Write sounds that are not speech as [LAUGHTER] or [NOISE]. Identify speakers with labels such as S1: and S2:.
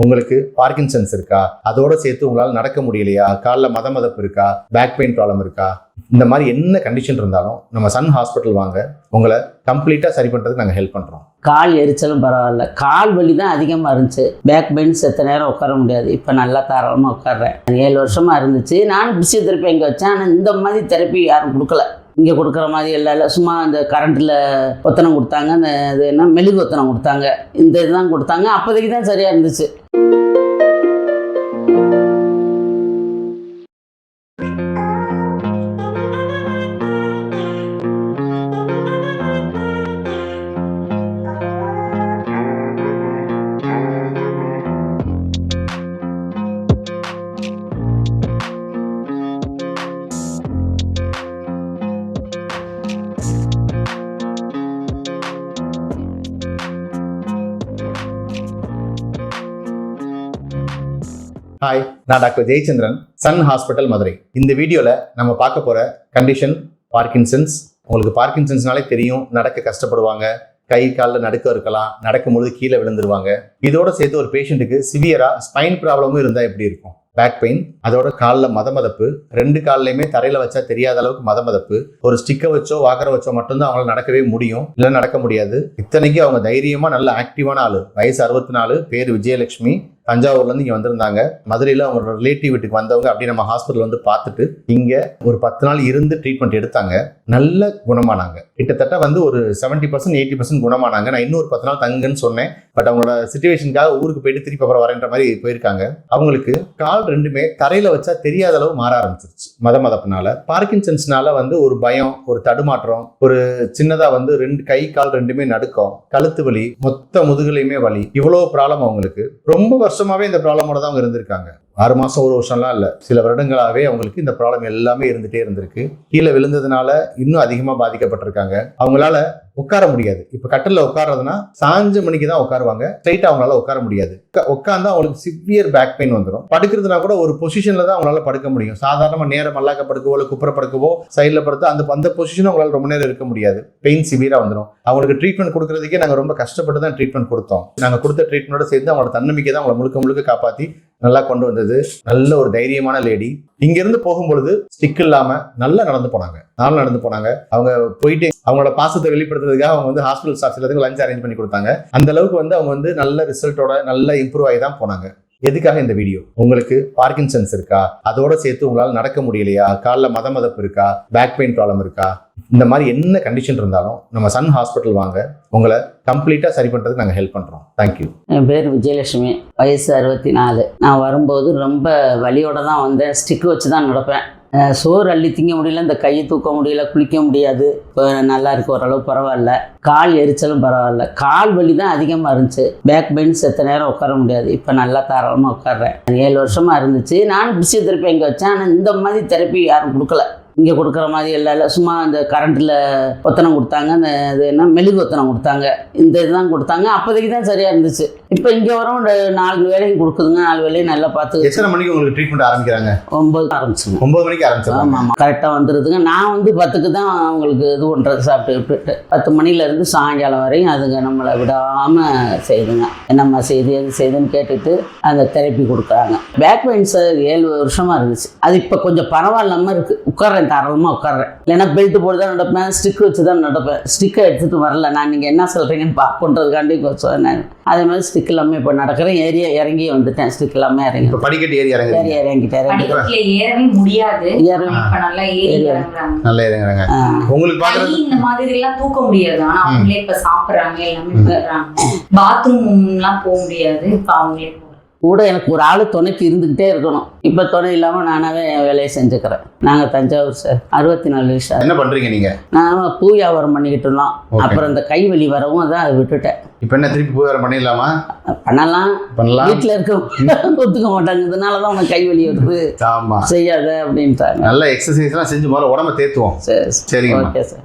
S1: உங்களுக்கு பார்க்கின்சன்ஸ் இருக்கா? அதோட சேர்த்து உங்களால் நடக்க முடியலையா? காலில் மத மதப்பு இருக்கா? பேக் பெயின் ப்ராப்ளம் இருக்கா? இந்த மாதிரி என்ன கண்டிஷன் இருந்தாலும் நம்ம சன் ஹாஸ்பிட்டல் வாங்க. உங்களை கம்ப்ளீட்டாக சரி பண்ணுறதுக்கு நாங்கள் ஹெல்ப் பண்ணுறோம்
S2: கால் எரிச்சலும் பரவாயில்ல. கால் வலி தான் அதிகமாக இருந்துச்சு. பேக் பெயின் செத்த நேரம் உட்கார முடியாது. இப்போ நல்லா தாராளமாக உட்கார்றேன். ஏழு வருஷமாக இருந்துச்சு. நானும் பிசியோதெரப்பி இங்கே வச்சேன். ஆனால் இந்த மாதிரி தெரப்பி யாரும் கொடுக்கல. இங்கே கொடுக்குற மாதிரி இல்லை இல்லை. சும்மா இந்த கரண்ட்டில் ஒத்தனம் கொடுத்தாங்க. அந்த இது என்ன மெழுகு ஒத்தனம் கொடுத்தாங்க. இந்த இதுதான் கொடுத்தாங்க. அப்போதைக்கு தான் சரியாக இருந்துச்சு.
S1: ஹாய் நான் doctor Jayachandran Sun hospital Madurai. இந்த வீடியோவில் நம்ம பார்க்க போகிற கண்டிஷன் பார்க்கின்சன்ஸ் உங்களுக்கு பார்க்கின்சன்ஸ்னாலே தெரியும் நடக்க கஷ்டப்படுவாங்க கை காலில் நடுக்க இருக்கலாம் நடக்கும்பொழுது கீழே விழுந்துருவாங்க. இதோட சேர்த்து ஒரு பேஷண்ட்டுக்கு சிவியராக ஸ்பைன் ப்ராப்ளமும் இருந்தால் எப்படி இருக்கும்? பேக் பெயின் அதோட காலில் மதமதப்பு. ரெண்டு கால்லையுமே தரையில் வச்சா தெரியாத அளவுக்கு மதமதப்பு. ஒரு ஸ்டிக்கை வச்சோ வாக்கரை வச்சோ மட்டும்தான் அவங்களால நடக்கவே முடியும். இல்லை நடக்க முடியாது. இத்தனைக்கு அவங்க தைரியமாக நல்ல ஆக்டிவான ஆள். வயசு அறுபத்தி நாலு பேர் விஜயலட்சுமி. தஞ்சாவூர்லேருந்து இங்கே வந்திருந்தாங்க. மதுரையில் அவங்களோட ரிலேட்டிவ் வீட்டுக்கு வந்தவங்க அப்படி நம்ம ஹாஸ்பிட்டல் வந்து பார்த்துட்டு இங்கே ஒரு பத்து நாள் இருந்து ட்ரீட்மெண்ட் எடுத்தாங்க. நல்ல குணமானாங்க. கிட்டத்தட்ட வந்து ஒரு செவன்ட்டி பர்சன்ட் எயிட்டி பர்சன்ட் குணமானாங்க. நான் இன்னொரு பத்து நாள் தங்குன்னு சொன்னேன். பட் அவங்களோட சுச்சுவேஷனுக்காக ஊருக்கு போயிட்டு திருப்பி அப்புறம் வரேன்ற மாதிரி போயிருக்காங்க. அவங்களுக்கு கால் ரெண்டுமே தரையில் வச்சா தெரியாத அளவு மாற ஆரம்பிச்சிருச்சு. மத மதப்பினால. பார்க்கின்சன்ஸ்னால வந்து ஒரு பயம் ஒரு தடுமாற்றம் ஒரு சின்னதாக வந்து ரெண்டு கை கால் ரெண்டுமே நடுக்கம் கழுத்து வலி மொத்த முதுகுலையுமே வலி. இவ்வளோ ப்ராப்ளம் அவங்களுக்கு. ரொம்ப வருஷமாகவே இந்த ப்ராப்ளமோட தான் அவங்க இருந்திருக்காங்க. ஆறு மாதம் ஒரு வருஷம்லாம் இல்லை. சில வருடங்களாகவே அவங்களுக்கு இந்த ப்ராப்ளம் எல்லாமே இருந்துகிட்டே இருந்திருக்கு. கீழே விழுந்ததுனால இன்னும் அதிகமாக பாதிக்கப்பட்டிருக்காங்க. அவங்களால உட்கார முடியாது. இப்போ கட்டில் உட்கார்றதுனா சாஞ்சு மணிக்கு தான் உட்காருவாங்க. ஸ்ட்ரைட்டாக அவங்களால உட்கார முடியாது. உட்காந்தா அவங்களுக்கு சிவியர் பேக் பெயின் வந்துடும் படுக்கிறதுனா கூட ஒரு பொசிஷனில் தான் அவங்களால படுக்க முடியும். சாதாரணமாக நேரம் மல்லாக்க படுக்கவோ இல்லை குப்புற படுக்கவோ சைடில் படுத்து அந்த அந்த பொசிஷனும் அவங்களால ரொம்ப நேரம் இருக்க முடியாது. பெயின் சிவியராக வந்துடும் அவங்களுக்கு ட்ரீட்மெண்ட் கொடுக்கறதுக்கே நாங்கள் ரொம்ப கஷ்டப்பட்டு தான் ட்ரீட்மெண்ட் கொடுத்தோம். நாங்கள் கொடுத்த ட்ரீட்மெண்ட்டோட சேர்ந்து அவங்களோட தன்னம்பிக்கை தான் அவங்கள முழுக்க முழுக்க காப்பாற்றி நல்லா கொண்டு வந்தது. நல்ல ஒரு தைரியமான லேடி இங்கிருந்து போகும்பொழுது ஸ்டிக் இல்லாம நல்லா நடந்து போனாங்க. நானும் நடந்து போனாங்க. அவங்க போயிட்டு அவங்களோட பாசத்தை வெளிப்படுத்துறதுக்காக அவங்க வந்து ஹாஸ்பிட்டல் ஸ்டாஃப் எல்லாத்துக்கும் லஞ்ச் அரேஞ்ச் பண்ணி கொடுத்தாங்க. அந்த அளவுக்கு வந்து அவங்க வந்து நல்ல ரிசல்ட்டோட நல்ல இம்ப்ரூவ் ஆகி தான் போனாங்க. எதுக்காக இந்த வீடியோ உங்களுக்கு பார்க்கின்சன்ஸ் இருக்கா? அதோட சேர்த்து உங்களால் நடக்க முடியலையா? காலில் மத மதப்பு இருக்கா? பேக் பெயின் ப்ராப்ளம் இருக்கா? இந்த மாதிரி என்ன கண்டிஷன் இருந்தாலும் நம்ம சன் ஹாஸ்பிட்டல் வாங்க. உங்களை கம்ப்ளீட்டாக சரி பண்ணுறதுக்கு நாங்கள் ஹெல்ப் பண்ணுறோம் தேங்க்யூ
S2: என் பேர் விஜயலட்சுமி. வயசு அறுபத்தி நாலு. நான் வரும்போது ரொம்ப வலியோட தான் வந்தேன். ஸ்டிக்கு வச்சு தான் நடப்பேன். சோறு அள்ளி திங்க முடியல இந்த கையை தூக்க முடியல குளிக்க முடியாது. இப்போ நல்லா இருக்கு ஓரளவு பரவாயில்ல. கால் எரிச்சலும் பரவாயில்ல. கால் வலி தான் அதிகமாக இருந்துச்சு. பேக் பெயின் செத்த நேரம் உட்கார முடியாது. இப்போ நல்லா தாராளமாக உட்கார்றேன். ஏழு வருஷமாக இருந்துச்சு. நானும் பிசியோதெரப்பி இங்கே வச்சேன். ஆனால் இந்த மாதிரி தெரப்பி யாரும் கொடுக்கல. இங்கே கொடுக்குற மாதிரி இல்லை இல்லை. சும்மா இந்த கரண்ட்டில் ஒத்தனம் கொடுத்தாங்க. அந்த இது என்ன? மெழுகு ஒத்தனம் கொடுத்தாங்க. இந்த இதுதான் கொடுத்தாங்க. அப்போதைக்கு தான் சரியாக இருந்துச்சு. இப்போ இங்கே வரும் நாலு வேலையும் கொடுக்குதுங்க. நாலு வேலையும் நல்லா பார்த்து
S1: எத்தனை மணிக்கு உங்களுக்கு ட்ரீட்மெண்ட் ஆரம்பிக்கிறாங்க?
S2: ஒம்பது ஆரம்பிச்சுங்க
S1: ஒன்பது மணிக்கு ஆரம்பிச்சிடலாம்
S2: ஆமாம் ஆமாம் கரெக்டாக வந்துடுதுங்க நான் வந்து பத்துக்கு தான் அவங்களுக்கு இது பண்ணுறது சாப்பிட்டு விட்டுட்டு. பத்து மணிலேருந்து சாயங்காலம் வரையும் அதுங்க நம்மளை விடாமல் செய்யுதுங்க என்னம்மா செய்து எது செய்துன்னு கேட்டுட்டு அந்த தெரப்பி கொடுக்குறாங்க. பேக் பெயின் சார் ஏழு வருஷமாக இருந்துச்சு. அது இப்போ கொஞ்சம் பரவாயில்லாமல் இருக்குது உட்கார்றேன் தாராளமாக உட்கார்றேன். இல்லைன்னா பெல்ட் போட்டு தான் நடப்பேன் ஸ்டிக் வச்சு தான் நடப்பேன். ஸ்டிக்கை எடுத்துகிட்டு வரல நான் நீங்கள் என்ன சொல்கிறீங்கன்னு பார்க்கன்றதுக்காண்டி சொன்னேன் அதே மாதிரி ஸ்டிக் இல்லாமல் இப்போ நடக்கிறேன். ஏரியா இறங்கி வந்துட்டேன் ஸ்டிக் இல்லாமல் இறங்கி.
S1: இப்போ படிக்கட்டு ஏறி இறங்குறீங்க.
S2: ஏறி இறங்கிட்டேன் இறங்கி
S3: ஏறவே முடியாது. நல்லா ஏறி. இறங்குறாங்க.
S1: நல்லா இறங்குறாங்க.
S2: ஆ.
S1: உங்களுக்கு
S3: இந்த மாதிரி எல்லாம் தூக்க முடியாது. ஆனா அவங்களே இப்ப சாப்பிடுறாங்க எல்லாமே பண்றாங்க. பாத்ரூம் எல்லாம் போக முடியாது. இப்ப அவங்களே
S2: கூட எனக்கு ஒரு ஆள் துணைக்கு இருந்துக்கிட்டே இருக்கணும். இப்போ துணை இல்லாமல் நானாவே என் வேலையை செஞ்சுக்கிறேன். நாங்கள் தஞ்சாவூர் சார். அறுபத்தி நாலு வருஷம்
S1: என்ன பண்றீங்க நீங்க?
S2: நான் பூ வியாபாரம் பண்ணிக்கிட்டு இருந்தோம். அப்புறம் இந்த கை வலி வரவும் அதான் அதை விட்டுட்டேன்.
S1: இப்போ என்ன திருப்பி போய் வேற பண்ணிடலாமா?
S2: பண்ணலாம்.
S1: பண்ணலாம்.
S2: வீட்டில் இருக்க [LAUGHS] ஒத்துக்க மாட்டாங்க. இதனால தான் உனக்கு கை வலி வருது.
S1: ஆமா.
S2: செய்யாத அப்படின்ட்டாங்க.
S1: நல்ல எக்ஸசைஸ்லாம் செஞ்சு முதல்ல உடம்ப தேத்துவோம்.
S2: சரி.
S1: சரிங்கம்மா.
S2: Okay sir.